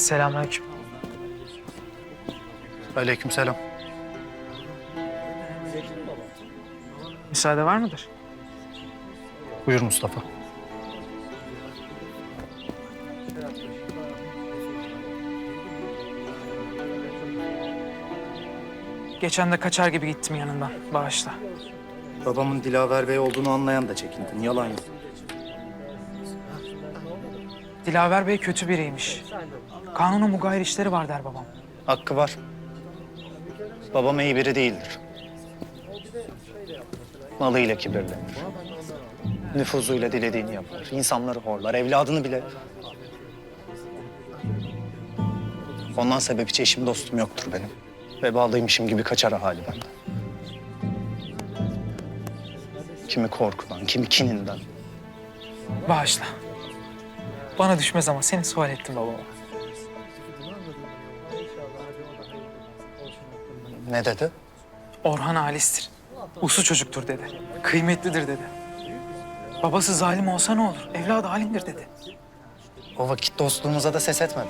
Selamünaleyküm. Aleykümselam. Müsaade var mıdır? Buyur Mustafa. Geçen de kaçar gibi gittim yanından. Bağışla. Babamın Dilaver Bey olduğunu anlayan da çekindin. Yalan yok. Dilaver Bey kötü biriymiş. Kanuna mugayir işleri var der babam. Hakkı var. Babam iyi biri değildir. Malıyla kibirlenir. Nüfuzuyla dilediğini yapar. İnsanları horlar. Evladını bile. Ondan sebep hiç eşim dostum yoktur benim. Vebalıymışım gibi kaçar hali benden. Kimi korkudan, kimi kininden. Bağışla. Bana düşmez ama seni sual ettim babama. Ne dedi? Orhan Halis'tir. Uslu çocuktur dedi. Kıymetlidir dedi. Babası zalim olsa ne olur? Evladı halimdir dedi. O vakit dostluğumuza da ses etmedi.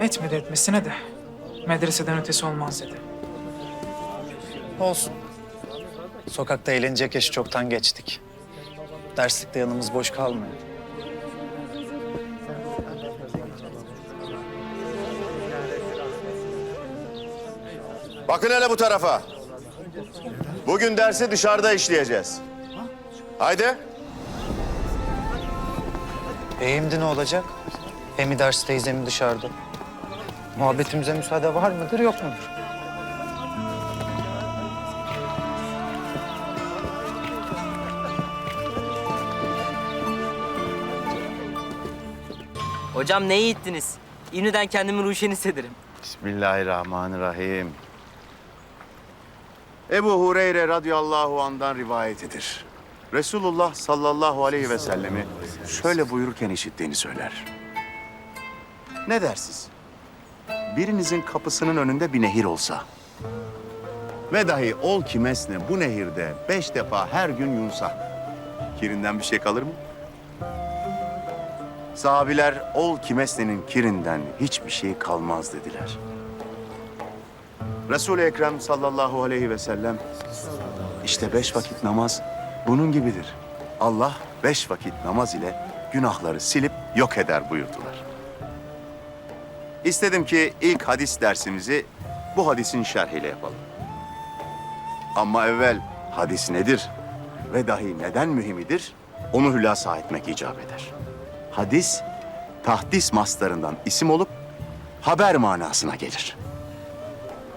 Etmedi etmesine de. Medreseden ötesi olmaz dedi. Olsun. Sokakta eğlenecek yaşı çoktan geçtik. Derslikte yanımız boş kalmıyor. Bakın hele bu tarafa. Bugün dersi dışarıda işleyeceğiz. Haydi. Beyimdi ne olacak? Hem dersteyiz hem dışarıda. Muhabbetimize müsaade var mıdır yok mudur? Hocam ne iyi ettiniz? İğneden kendimi ruşen hissederim. Bismillahirrahmanirrahim. Ebu Hureyre radıyallahu andan rivayetidir. Resulullah sallallahu aleyhi ve sellemi şöyle buyururken işittiğini söyler. Ne dersiz? Birinizin kapısının önünde bir nehir olsa ve dahi ol ki mesne bu nehirde beş defa her gün yunsa kirinden bir şey kalır mı? Sahabiler ol ki mesnenin kirinden hiçbir şey kalmaz dediler. Resul-i Ekrem sallallahu aleyhi ve sellem işte beş vakit namaz bunun gibidir. Allah beş vakit namaz ile günahları silip yok eder buyurdular. İstedim ki ilk hadis dersimizi bu hadisin şerhiyle yapalım. Ama evvel hadis nedir ve dahi neden mühimidir onu hülasa etmek icap eder. Hadis, tahdis mastarından isim olup haber manasına gelir.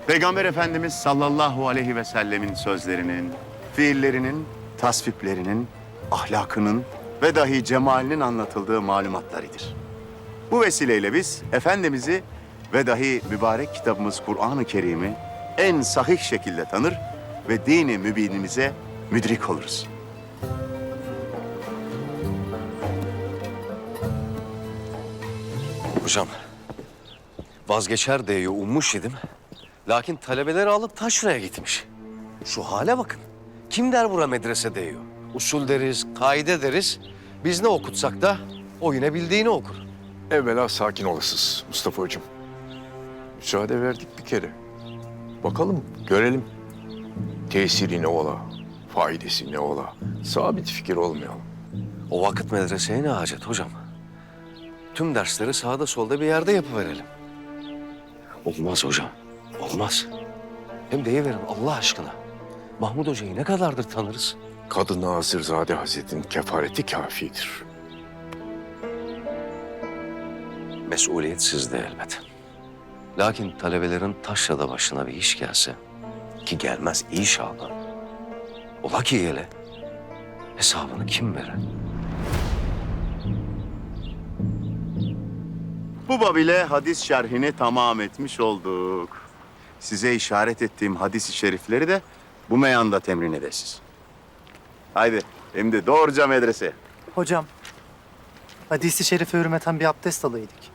Peygamber Efendimiz sallallahu aleyhi ve sellemin sözlerinin, fiillerinin, tasviplerinin, ahlakının ve dahi cemalinin anlatıldığı malumatlarıdır. Bu vesileyle biz Efendimiz'i ve dahi mübarek kitabımız Kur'an-ı Kerim'i en sahih şekilde tanır ve dini mübinimize müdrik oluruz. Hocam, vazgeçer diye ummuş idim. Lakin talebeleri alıp taşraya gitmiş. Şu hale bakın. Kim der bura medrese diyor. Usul deriz, kaide deriz. Biz ne okutsak da o yine bildiğini okur. Evvela sakin olasız Mustafa Hocam. Müsaade verdik bir kere. Bakalım, görelim. Tesiri ne ola, faydası ne ola. Sabit fikir olmayalım. O vakit medreseye ne hacet hocam? Tüm dersleri sağda solda bir yerde yapıverelim. Olmaz hocam, olmaz. Hem deyiverin Allah aşkına. Mahmud Hoca'yı ne kadardır tanırız? Kadı Nazırzade Hazretin kefareti kafidir. Mesuliyet sizde elbet. Lakin talebelerin taşrada başına bir iş gelse, ki gelmez inşallah. Ola ki gele, hesabını kim verir? Bu bab ile hadis şerhini tamam etmiş olduk. Size işaret ettiğim hadis-i şerifleri de bu meyanda temrin edesiz. Haydi şimdi doğruca medrese. Hocam, hadisi şerife hürmeten bir abdest alaydık.